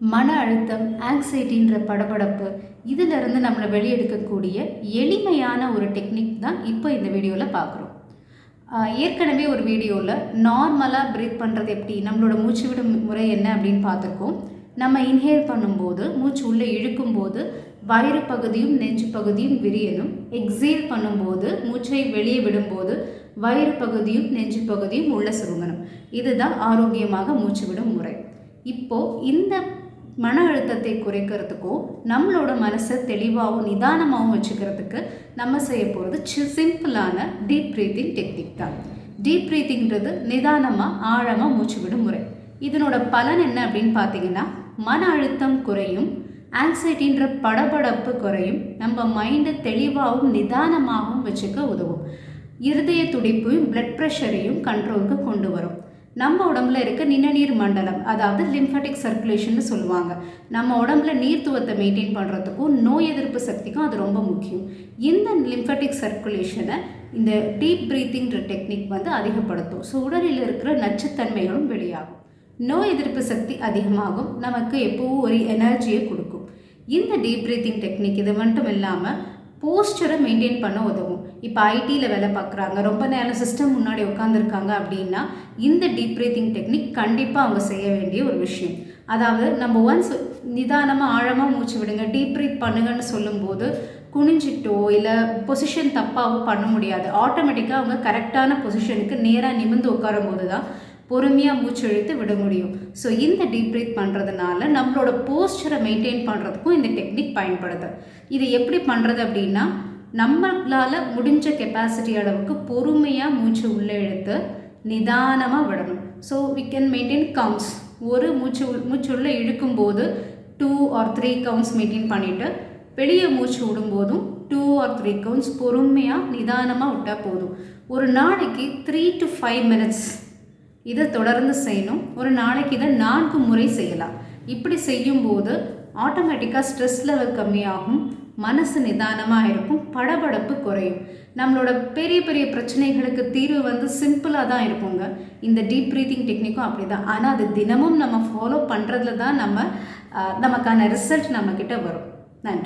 மன அழுத்தம் ஆங்ஸைட்டின்ற படபடப்பு இதிலிருந்து நம்மளை வெளியெடுக்கக்கூடிய எளிமையான ஒரு டெக்னிக் தான் இப்போ இந்த வீடியோவில் பார்க்குறோம். ஏற்கனவே ஒரு வீடியோவில் நார்மலாக ப்ரீத் பண்ணுறது எப்படி நம்மளோட மூச்சு விடும் முறை என்ன அப்படின்னு பார்த்துருக்கோம். நம்ம இன்ஹேல் பண்ணும்போது மூச்சு உள்ளே இழுக்கும்போது வயிறு பகுதியும் நெஞ்சு பகுதியும் விரியணும். எக்ஸேல் பண்ணும்போது மூச்சை வெளியே விடும்போது வயிறு பகுதியும் நெஞ்சு பகுதியும் உள்ள சுருங்கணும். இதுதான் ஆரோக்கியமாக மூச்சு விடும் முறை. இப்போது இந்த மன அழுத்தத்தை குறைக்கிறதுக்கும் நம்மளோட மனசை தெளிவாகவும் நிதானமாகவும் வச்சுக்கிறதுக்கு நம்ம செய்ய போகிறது சி சிம்பிளான டீப் ப்ரீத்திங் டெக்னிக் தான். டீப் ப்ரீத்திங்கிறது நிதானமாக ஆழமாக மூச்சு விடும் முறை. இதனோட பலன் என்ன அப்படின்னு பார்த்தீங்கன்னா மன அழுத்தம் குறையும் ஆன்சைட்டின்ற படபடப்பு குறையும் நம்ம மைண்டை தெளிவாகவும் நிதானமாகவும் வச்சுக்க உதவும். இருதய துடிப்பையும் பிளட் ப்ரெஷரையும் கண்ட்ரோலுக்கு கொண்டு வரும். நம்ம உடம்புல இருக்க நிணநீர் மண்டலம் அதாவது லிம்ஃபட்டிக் சர்க்குலேஷன் சொல்லுவாங்க. நம்ம உடம்புல நீர்த்துவத்தை மெயின்டைன் பண்ணுறதுக்கும் நோய் எதிர்ப்பு சக்திக்கும் அது ரொம்ப முக்கியம். இந்த லிம்ஃபட்டிக் சர்க்குலேஷனை இந்த டீப் ப்ரீத்திங்கிற டெக்னிக் வந்து அதிகப்படுத்தும். ஸோ உடலில் இருக்கிற நச்சுத்தன்மைகளும் வெளியாகும். நோய் எதிர்ப்பு சக்தி அதிகமாகும். நமக்கு எப்போவும் ஒரு எனர்ஜியை கொடுக்கும். இந்த டீப் ப்ரீத்திங் டெக்னிக் இது மட்டும் இல்லாமல் போஸ்டரை மெயின்டைன் பண்ண உதவும். இப்போ ஐடியில் வேலை பார்க்குறாங்க ரொம்ப நேரம் சிஸ்டம் முன்னாடி உட்காந்துருக்காங்க அப்படின்னா இந்த டீப் பிரீத்திங் டெக்னிக் கண்டிப்பாக அவங்க செய்ய வேண்டிய ஒரு விஷயம். அதாவது நம்ம ஒன்ஸ் நிதானமாக ஆழமாக மூச்சு விடுங்க. டீப் ப்ரீத் பண்ணுங்கன்னு சொல்லும்போது குனிஞ்சிட்டோ இல்லை பொசிஷன் தப்பாகவோ பண்ண முடியாது. ஆட்டோமேட்டிக்காக அவங்க கரெக்டான பொசிஷனுக்கு நேராக நிமிர்ந்து உட்காரும் போது தான் பொறுமையாக மூச்சு இழுத்து விட முடியும். ஸோ இந்த டீப் ப்ரீத் பண்ணுறதுனால நம்மளோட போஸ்டரை மெயின்டைன் பண்ணுறதுக்கும் இந்த டெக்னிக் பயன்படுது. இது எப்படி பண்ணுறது அப்படின்னா நம்மளால் முடிஞ்ச கெப்பாசிட்டி அளவுக்கு பொறுமையாக மூச்சு உள்ளே இழுத்து நிதானமாக விடணும். So we can maintain counts ஒரு மூச்சு மூச்சு உள்ளே இழுக்கும்போது two or three counts maintain பண்ணிவிட்டு வெளியே மூச்சு விடும்போதும் டூ ஆர் த்ரீ கவுண்ட்ஸ் பொறுமையாக நிதானமாக விட்டால் போதும். ஒரு நாளைக்கு த்ரீ டு ஃபைவ் மினிட்ஸ் இதை தொடர்ந்து செய்யணும். ஒரு நாளைக்கு இதை நான்கு முறை செய்யலாம். இப்படி செய்யும்போது ஆட்டோமேட்டிக்காக ஸ்ட்ரெஸ் லெவல் கம்மியாகும். மனசு நிதானமாக இருக்கும். படபடப்பு குறையும். நம்மளோட பெரிய பெரிய பிரச்சனைகளுக்கு தீர்வு வந்து சிம்பிளாக தான் இருக்குங்க. இந்த டீப் ப்ரீத்திங் டெக்னிக்கும் அப்படி தான் ஆனால் அது தினமும் நம்ம ஃபாலோ பண்ணுறதுல தான் நம்ம நமக்கான ரிசல்ட் நம்மக்கிட்ட வரும். நன்றி.